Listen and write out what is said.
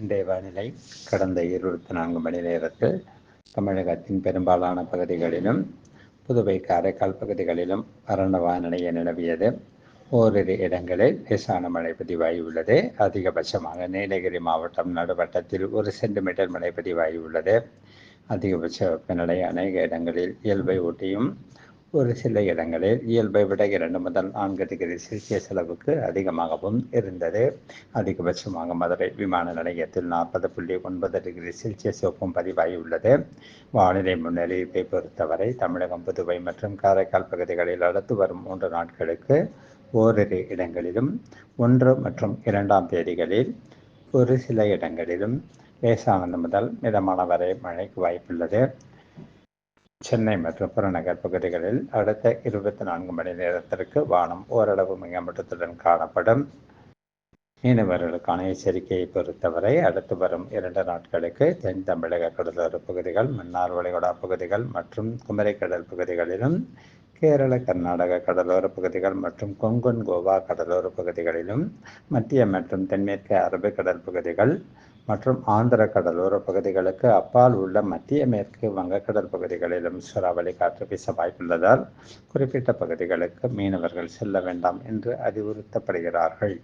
இன்றைய வானிலை கடந்த இருபத்தி நான்கு மணி நேரத்தில் தமிழகத்தின் பெரும்பாலான பகுதிகளிலும் புதுவை காரைக்கால் பகுதிகளிலும் வறண்ட வானிலையை நிலவியது. ஓரிரு இடங்களில் லேசான மழை பதிவாகியுள்ளது. அதிகபட்சமாக நீலகிரி மாவட்டம் நடுவட்டத்தில் ஒரு சென்டிமீட்டர் மழை பதிவாகியுள்ளது. அதிகபட்ச வெப்பநிலை அநேக இடங்களில் இயல்பை ஒட்டியும் ஒரு சில இடங்களில் இயல்பை விட இரண்டு முதல் நான்கு டிகிரி செல்சியஸ் அளவுக்கு அதிகமாகவும் இருந்தது. அதிகபட்சமாக மதுரை விமான நிலையத்தில் நாற்பது புள்ளி ஒன்பது டிகிரி செல்சியஸ் வெப்பம் பதிவாகியுள்ளது வானிலை முன்னறிவிப்பை பொறுத்தவரை தமிழகம் புதுவை மற்றும் காரைக்கால் பகுதிகளில் அடுத்து வரும் மூன்று நாட்களுக்கு ஓரிரு இடங்களிலும் ஒன்று மற்றும் இரண்டாம் தேதிகளில் ஒரு சில இடங்களிலும் லேசானது முதல் மிதமான வரை மழைக்கு வாய்ப்புள்ளது. சென்னை மற்றும் புறநகர் பகுதிகளில் அடுத்த இருபத்தி நான்கு மணி நேரத்திற்கு வானம் ஓரளவு மிகமட்டத்துடன் காணப்படும். மீனவர்களுக்கான எச்சரிக்கையை பொறுத்தவரை அடுத்து வரும் இரண்டு நாட்களுக்கு தென் தமிழக கடலோர பகுதிகள் மன்னார் வளைகுடா பகுதிகள் மற்றும் குமரிக்கடல் பகுதிகளிலும் கேரள கர்நாடக கடலோர பகுதிகள் மற்றும் கொங்கன் கோவா கடலோர பகுதிகளிலும் மத்திய மற்றும் தென்மேற்கு அரபிக்கடல் பகுதிகள் மற்றும் ஆந்திர கடலோர பகுதிகளுக்கு அப்பால் உள்ள மத்திய மேற்கு வங்கக்கடல் பகுதிகளிலும் சூறாவளி காற்று வீச வாய்ப்புள்ளதால் குறிப்பிட்ட பகுதிகளுக்கு மீனவர்கள் செல்ல வேண்டாம் என்று அறிவுறுத்தப்படுகிறார்கள்.